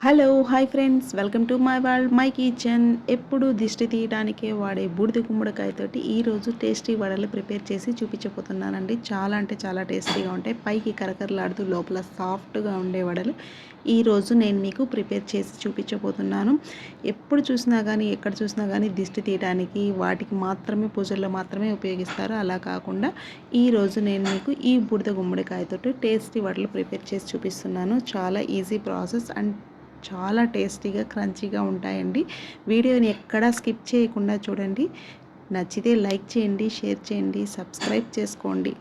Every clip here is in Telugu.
Hello hi friends welcome to my world my kitchen ఎప్పుడు దిష్టి తీయడానికే వాడే బూడిద గుమ్మడికాయతోటి ఈరోజు టేస్టీ వడలు ప్రిపేర్ చేసి చూపించబోతున్నానండి. చాలా అంటే చాలా టేస్టీగా ఉంటాయి. పైకి కరకరలాడుతూ లోపల సాఫ్ట్గా ఉండే వడలు ఈరోజు నేను మీకు ప్రిపేర్ చేసి చూపించబోతున్నాను. ఎప్పుడు చూసినా కానీ ఎక్కడ చూసినా కానీ దిష్టి తీయడానికి వాటికి మాత్రమే పూజల్లో మాత్రమే ఉపయోగిస్తారు. అలా కాకుండా ఈరోజు నేను మీకు ఈ బూడిద గుమ్మడికాయతోటి టేస్టీ వడలు ప్రిపేర్ చేసి చూపిస్తున్నాను. చాలా ఈజీ ప్రాసెస్ అండ్ చాలా టేస్టీగా క్రంచీగా ఉంటాయండి. వీడియోని ఎక్కడా స్కిప్ చేయకుండా చూడండి. నచ్చితే లైక్ చేయండి షేర్ చేయండి సబ్స్క్రైబ్ చేసుకోండి.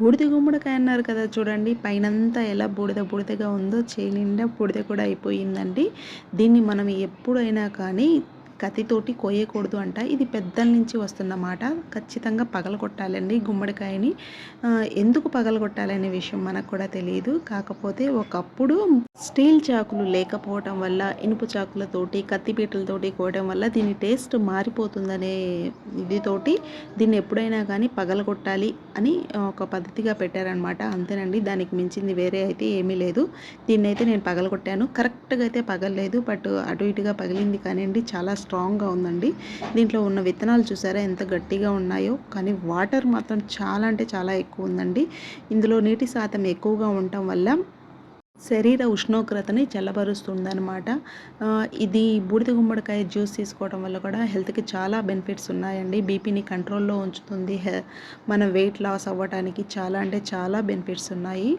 బూడిద గుమ్మడికాయ అన్నారు కదా చూడండి. పైనంతా ఎలా బూడిద బూడిదగా ఉందో చేయి నిండా బూడిద కూడా అయిపోయిందండి. దీన్ని మనం ఎప్పుడైనా కానీ కత్తితోటి కోయకూడదు అంట. ఇది పెద్దల నుంచి వస్తున్న మాట. ఖచ్చితంగా పగలగొట్టాలండి గుమ్మడికాయని. ఎందుకు పగలగొట్టాలనే విషయం మనకు కూడా తెలియదు. కాకపోతే ఒకప్పుడు స్టీల్ చాకులు లేకపోవటం వల్ల ఇనుపు చాకులతోటి కత్తిపీటలతోటి కోయడం వల్ల దీని టేస్ట్ మారిపోతుందనే ఇదితోటి దీన్ని ఎప్పుడైనా కానీ పగలగొట్టాలి అని ఒక పద్ధతిగా పెట్టారనమాట అంతేనండి. దానికి మించింది వేరే అయితే ఏమీ లేదు. దీన్ని అయితే నేను పగలగొట్టాను. కరెక్ట్గా అయితే పగలలేదు. బట్ అటు ఇటుగా పగిలింది కానివ్వండి చాలా స్ట్రాంగ్గా ఉందండి. దీంట్లో ఉన్న విత్తనాలు చూసారా ఎంత గట్టిగా ఉన్నాయో. కానీ వాటర్ మాత్రం చాలా అంటే చాలా ఎక్కువ ఉందండి. ఇందులో నీటి శాతం ఎక్కువగా ఉండటం వల్ల శరీర ఉష్ణోగ్రతని చల్లబరుస్తుందనమాట ఇది బూడిద గుమ్మడికాయ జ్యూస్ తీసుకోవడం వల్ల కూడా హెల్త్కి చాలా బెనిఫిట్స్ ఉన్నాయండి. బీపీని కంట్రోల్లో ఉంచుతుంది. మన వెయిట్ లాస్ అవ్వడానికి చాలా అంటే చాలా బెనిఫిట్స్ ఉన్నాయి.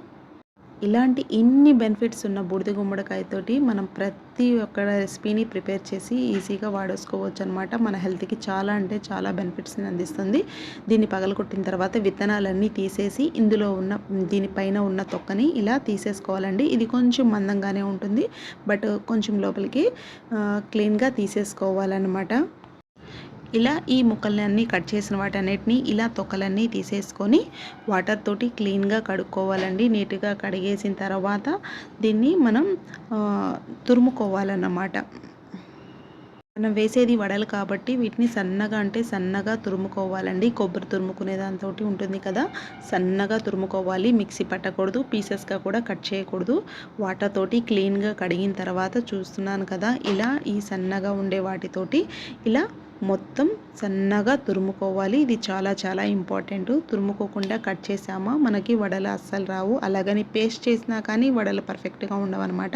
ఇలాంటి ఇన్ని బెనిఫిట్స్ ఉన్న బూడిద గుమ్మడికాయతోటి మనం ప్రతి ఒక్క రెసిపీని ప్రిపేర్ చేసి ఈజీగా వాడేసుకోవచ్చు అనమాట మన హెల్త్కి చాలా అంటే చాలా బెనిఫిట్స్ని అందిస్తుంది. దీన్ని పగలగొట్టిన తర్వాత విత్తనాలన్నీ తీసేసి ఇందులో ఉన్న దీనిపైన ఉన్న తొక్కని ఇలా తీసేసుకోవాలండి. ఇది కొంచెం మందంగానే ఉంటుంది. బట్ కొంచెం లోపలికి క్లీన్గా తీసేసుకోవాలన్నమాట. ఇలా ఈ ముక్కలన్నీ కట్ చేసిన వాటన్నిటిని ఇలా తొక్కలన్నీ తీసేసుకొని వాటర్ తోటి క్లీన్గా కడుక్కోవాలండి. నీట్గా కడిగేసిన తర్వాత దీన్ని మనం తురుముకోవాలన్నమాట. మనం వేసేది వడలు కాబట్టి వీటిని సన్నగా అంటే సన్నగా తురుముకోవాలండి. కొబ్బరి తురుముకునే దాంతో ఉంటుంది కదా సన్నగా తురుముకోవాలి. మిక్సీ పట్టకూడదు పీసెస్గా కూడా కట్ చేయకూడదు. వాటర్ తోటి క్లీన్గా కడిగిన తర్వాత చూస్తున్నాను కదా ఇలా ఈ సన్నగా ఉండే వాటితోటి ఇలా మొత్తం సన్నగా తురుముకోవాలి. ఇది చాలా చాలా ఇంపార్టెంట్. తురుముకోకుండా కట్ చేసామా? మనకి వడలు అస్సలు రావు. అలాగని పేస్ట్ చేసినా కానీ వడలు పర్ఫెక్ట్గా ఉండవన్నమాట.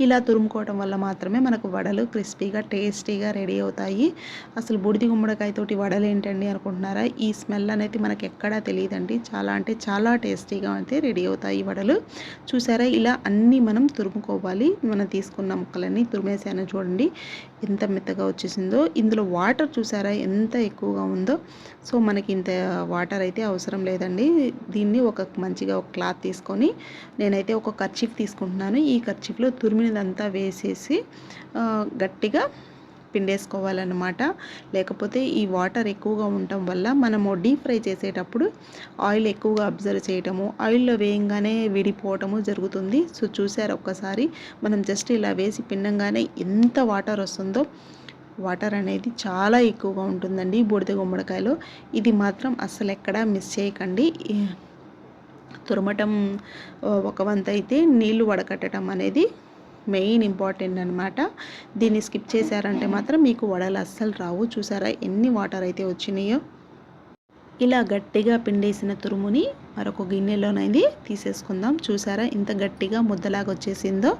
ఇలా తురుముకోవడం వల్ల మాత్రమే మనకు వడలు క్రిస్పీగా టేస్టీగా రెడీ అవుతాయి. అసలు బూడిది గుమ్మడికాయతోటి వడలు ఏంటండి అనుకుంటున్నారా? ఈ స్మెల్ అనేది మనకు ఎక్కడా తెలియదండి. చాలా అంటే చాలా టేస్టీగా అయితే రెడీ అవుతాయి వడలు. చూసారా? ఇలా అన్నీ మనం తురుముకోవాలి. మనం తీసుకున్న ముక్కలన్నీ తురిమేసాను చూడండి. ఎంత మెత్తగా వచ్చేసిందో ఇందులో వాటర్ చూసారా ఎంత ఎక్కువగా ఉందో? సో మనకి ఇంత వాటర్ అయితే అవసరం లేదండి. దీన్ని ఒక మంచిగా ఒక క్లాత్ తీసుకొని నేనైతే ఒక కర్చీఫ్ తీసుకుంటున్నాను. ఈ కర్చీఫ్లో తురిమినదంతా వేసేసి గట్టిగా పిండేసుకోవాలన్నమాట. లేకపోతే ఈ వాటర్ ఎక్కువగా ఉండటం వల్ల మనము డీప్ ఫ్రై చేసేటప్పుడు ఆయిల్ ఎక్కువగా అబ్జర్వ్ చేయటము ఆయిల్లో వేయంగానే విడిపోవటము జరుగుతుంది. సో చూసారు ఒక్కసారి? మనం జస్ట్ ఇలా వేసి పిండంగానే ఎంత వాటర్ వస్తుందో వాటర్ అనేది చాలా ఎక్కువగా ఉంటుందండి బూడిద గుమ్మడికాయలో. ఇది మాత్రం అస్సలు ఎక్కడా మిస్ చేయకండి. తురమటం ఒక వంత అయితే నీళ్ళు వడకట్టడం అనేది మెయిన్ ఇంపార్టెంట్ అనమాట దీన్ని స్కిప్ చేశారంటే మాత్రం మీకు వడలు అస్సలు రావు. చూసారా ఎన్ని వాటర్ అయితే వచ్చినాయో? ఇలా గట్టిగా పిండేసిన తురుముని మరొక గిన్నెలోనైంది తీసేసుకుందాం. చూసారా ఇంత గట్టిగా ముద్దలాగా వచ్చేసిందో?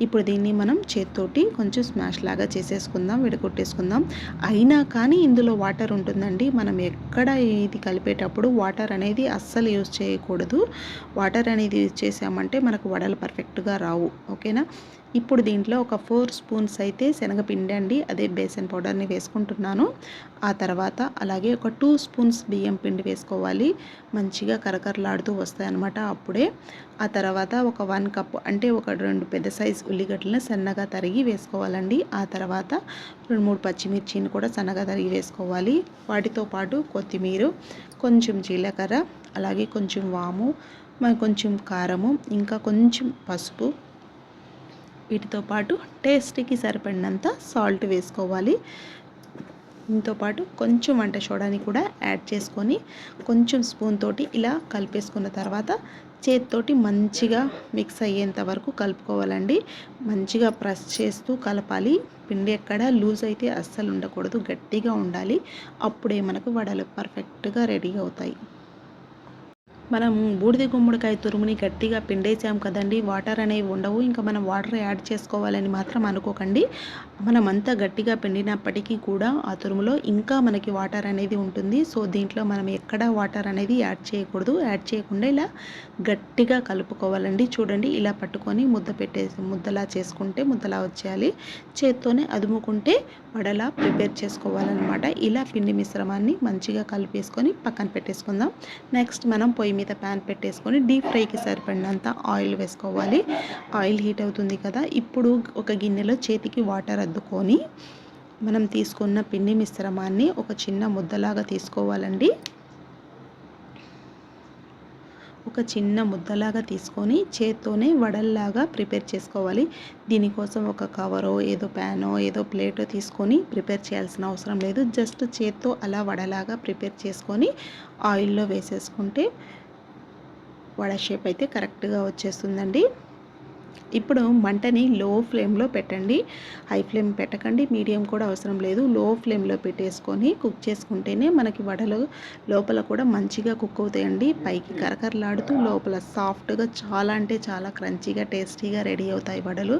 ఇప్పుడు దీన్ని మనం చేత్తోటి కొంచెం స్మాష్ లాగా చేసేసుకుందాం విడగొట్టేసుకుందాం. అయినా కానీ ఇందులో వాటర్ ఉంటుందండి. మనం ఎక్కడ ఇది కలిపేటప్పుడు వాటర్ అనేది అస్సలు యూజ్ చేయకూడదు. వాటర్ అనేది యూజ్ చేసామంటే మనకు వడలు పర్ఫెక్ట్గా రావు. ఓకేనా? ఇప్పుడు దీంట్లో ఒక ఫోర్ స్పూన్స్ అయితే శనగపిండి అండి. అదే బేసన్ పౌడర్ని వేసుకుంటున్నాను. ఆ తర్వాత అలాగే ఒక టూ స్పూన్స్ బియ్యం పిండి వేసుకోవాలి. మంచిగా కరకరలాడుతూ వస్తాయన్నమాట అప్పుడే. ఆ తర్వాత ఒక వన్ కప్ అంటే ఒక రెండు పెద్ద సైజ్ ఉల్లిగడ్డలను సన్నగా తరిగి వేసుకోవాలండి. ఆ తర్వాత రెండు మూడు పచ్చిమిర్చిని కూడా సన్నగా తరిగి వేసుకోవాలి. వాటితో పాటు కొత్తిమీర కొంచెం జీలకర్ర అలాగే కొంచెం వాము కొంచెం కారము ఇంకా కొంచెం పసుపు. వీటితో పాటు టేస్ట్కి సరిపడినంత సాల్ట్ వేసుకోవాలి. దీంతో పాటు కొంచెం వంట సోడాని కూడా యాడ్ చేసుకొని కొంచెం స్పూన్ తోటి ఇలా కలిపేసుకున్న తర్వాత చేతితోటి మంచిగా మిక్స్ అయ్యేంత వరకు కలుపుకోవాలండి. మంచిగా ప్రెస్ చేస్తూ కలపాలి. పిండి ఎక్కడ లూజ్ అయితే అస్సలు ఉండకూడదు. గట్టిగా ఉండాలి. అప్పుడే మనకు వడలు పర్ఫెక్ట్గా రెడీ అవుతాయి. మనం బూడిద గుమ్మడికాయ తురుముని గట్టిగా పిండేసాం కదండి. వాటర్ అనేవి ఉండవు. ఇంకా మనం వాటర్ యాడ్ చేసుకోవాలని మాత్రం అనుకోకండి. మనం అంతా గట్టిగా పిండినప్పటికీ కూడా ఆ తురుములో ఇంకా మనకి వాటర్ అనేది ఉంటుంది. సో దీంట్లో మనం ఎక్కడ వాటర్ అనేది యాడ్ చేయకూడదు. యాడ్ చేయకుండా ఇలా గట్టిగా కలుపుకోవాలండి. చూడండి ఇలా పట్టుకొని ముద్ద పెట్టేసి ముద్దలా చేసుకుంటే ముద్దలా వచ్చేయాలి. చేత్తోనే అదుముకుంటే వడలా ప్రిపేర్ చేసుకోవాలన్నమాట. ఇలా పిండి మిశ్రమాన్ని మంచిగా కలిపేసుకొని పక్కన పెట్టేసుకుందాం. నెక్స్ట్ మనం పొయ్యి మీద ప్యాన్ పెట్టేసుకొని డీప్ ఫ్రైకి సరిపడినంత ఆయిల్ వేసుకోవాలి. ఆయిల్ హీట్ అవుతుంది కదా ఇప్పుడు ఒక గిన్నెలో చేతికి వాటర్ అద్దుకొని మనం తీసుకున్న పిండి మిశ్రమాన్ని ఒక చిన్న ముద్దలాగా తీసుకోవాలండి. ఒక చిన్న ముద్దలాగా తీసుకొని చేత్తోనే వడల్లాగా ప్రిపేర్ చేసుకోవాలి. దీనికోసం ఒక కవరో ఏదో ప్యానో ఏదో ప్లేటో తీసుకొని ప్రిపేర్ చేయాల్సిన అవసరం లేదు. జస్ట్ చేత్తో అలా వడలాగా ప్రిపేర్ చేసుకొని ఆయిల్లో వేసేసుకుంటే వడ షేప్ అయితే కరెక్ట్గా వచ్చేస్తుందండి. ఇప్పుడు మంటని లో ఫ్లేమ్లో పెట్టండి. హై ఫ్లేమ్ పెట్టకండి. మీడియం కూడా అవసరం లేదు. లో ఫ్లేమ్లో పెట్టేసుకొని కుక్ చేసుకుంటేనే మనకి వడలు లోపల కూడా మంచిగా కుక్ అవుతాయండి. పైకి కరకరలాడుతూ లోపల సాఫ్ట్గా చాలా అంటే చాలా క్రంచీగా టేస్టీగా రెడీ అవుతాయి వడలు.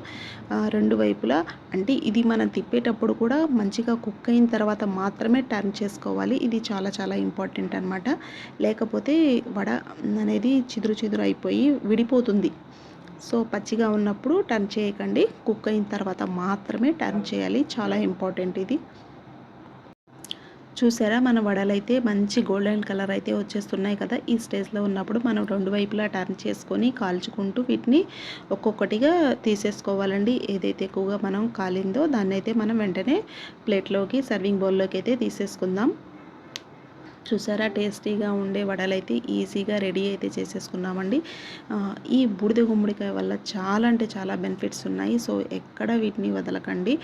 రెండు వైపులా అంటే ఇది మనం తిప్పేటప్పుడు కూడా మంచిగా కుక్ అయిన తర్వాత మాత్రమే టర్న్ చేసుకోవాలి. ఇది చాలా చాలా ఇంపార్టెంట్ అనమాట లేకపోతే వడ అనేది చిదురు చిదురు అయిపోయి విడిపోతుంది. సో పచ్చిగా ఉన్నప్పుడు టర్న్ చేయకండి. కుక్ అయిన తర్వాత మాత్రమే టర్న్ చేయాలి. చాలా ఇంపార్టెంట్ ఇది. చూసారా? మన వడలైతే మంచి గోల్డెన్ కలర్ అయితే వచ్చేస్తున్నాయి కదా? ఈ స్టేజ్లో ఉన్నప్పుడు మనం రెండు వైపులా టర్న్ చేసుకొని కాల్చుకుంటూ వీటిని ఒక్కొక్కటిగా తీసేసుకోవాలండి. ఏదైతే ఎక్కువగా మనం కాలిందో దాన్ని అయితే మనం వెంటనే ప్లేట్లోకి సర్వింగ్ బౌల్లోకి అయితే తీసేసుకుందాం. చూసారా? టేస్టీగా ఉండే వడలైతే ఈజీగా రెడీ అయితే చేసేసుకున్నామండి. ఈ బూడిద గుమ్మడికాయ వల్ల చాలా అంటే చాలా బెనిఫిట్స్ ఉన్నాయి. సో ఎక్కడ వీటిని వదలకండి.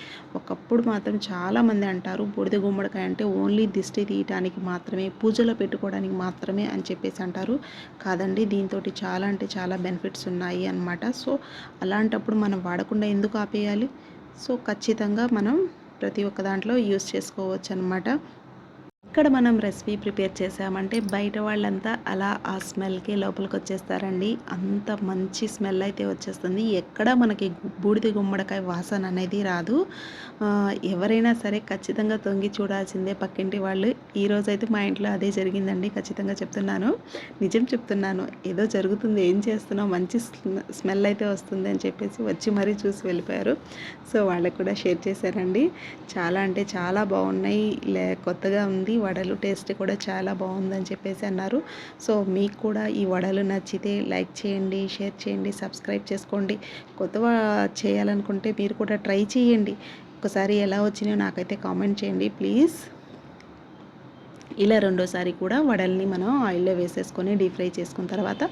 ఒకప్పుడు మాత్రం చాలామంది అంటారు బూడిద గుమ్మడికాయ అంటే ఓన్లీ దిష్టి తీయటానికి మాత్రమే పూజలో పెట్టుకోవడానికి మాత్రమే అని చెప్పేసి అంటారు. కాదండి దీంతో చాలా అంటే చాలా బెనిఫిట్స్ ఉన్నాయి అనమాట సో అలాంటప్పుడు మనం వాడకుండా ఎందుకు ఆపేయాలి? సో ఖచ్చితంగా మనం ప్రతి ఒక్క దాంట్లో యూస్ చేసుకోవచ్చు అనమాట ఇక్కడ మనం రెసిపీ ప్రిపేర్ చేసామంటే బయట వాళ్ళంతా అలా ఆ స్మెల్కి లోపలికి వచ్చేస్తారండి అంత మంచి స్మెల్ అయితే వచ్చేస్తుంది. ఎక్కడ మనకి బూడిద గుమ్మడికాయ వాసన అనేది రాదు. ఎవరైనా సరే ఖచ్చితంగా తొంగి చూడాల్సిందే పక్కింటి వాళ్ళు. ఈరోజైతే మా ఇంట్లో అదే జరిగిందండి. ఖచ్చితంగా చెప్తున్నాను. నిజం చెప్తున్నాను. ఏదో జరుగుతుంది. ఏం చేస్తున్నావు? మంచి స్మెల్ అయితే వస్తుంది అని చెప్పేసి వచ్చి మరీ చూసి వెళ్ళిపోయారు. సో వాళ్ళకు కూడా షేర్ చేశారండి. చాలా అంటే చాలా బాగున్నాయి. లే కొత్తగా ఉంది. వడలు టేస్ట్ కూడా చాలా బాగుందని చెప్పేసి అన్నారు. సో మీకు కూడా ఈ వడలు నచ్చితే లైక్ చేయండి షేర్ చేయండి సబ్స్క్రైబ్ చేసుకోండి. కొత్త చేయాలనుకుంటే మీరు కూడా ట్రై చేయండి. ఒకసారి ఎలా వచ్చినాయో నాకైతే కామెంట్ చేయండి ప్లీజ్. ఇలా రెండోసారి కూడా వడల్ని మనం ఆయిల్లో వేసేసుకొని డీప్ ఫ్రై చేసుకున్న తర్వాత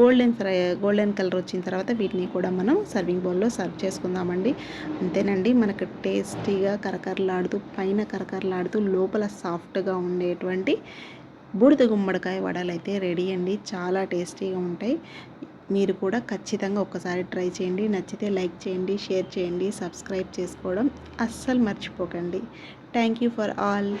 గోల్డెన్ ఫ్రై గోల్డెన్ కలర్ వచ్చిన తర్వాత వీటిని కూడా మనం సర్వింగ్ బౌల్లో సర్వ్ చేసుకుందామండి. అంతేనండి మనకు టేస్టీగా కరకరలాడుతూ పైన కరకరలాడుతూ లోపల సాఫ్ట్గా ఉండేటువంటి బూడిద గుమ్మడికాయ వడలు అయితే రెడీ అండి. చాలా టేస్టీగా ఉంటాయి. మీరు కూడా ఖచ్చితంగా ఒక్కసారి ట్రై చేయండి. నచ్చితే లైక్ చేయండి షేర్ చేయండి సబ్స్క్రైబ్ చేసుకోవడం అస్సలు మర్చిపోకండి. Thank you for all.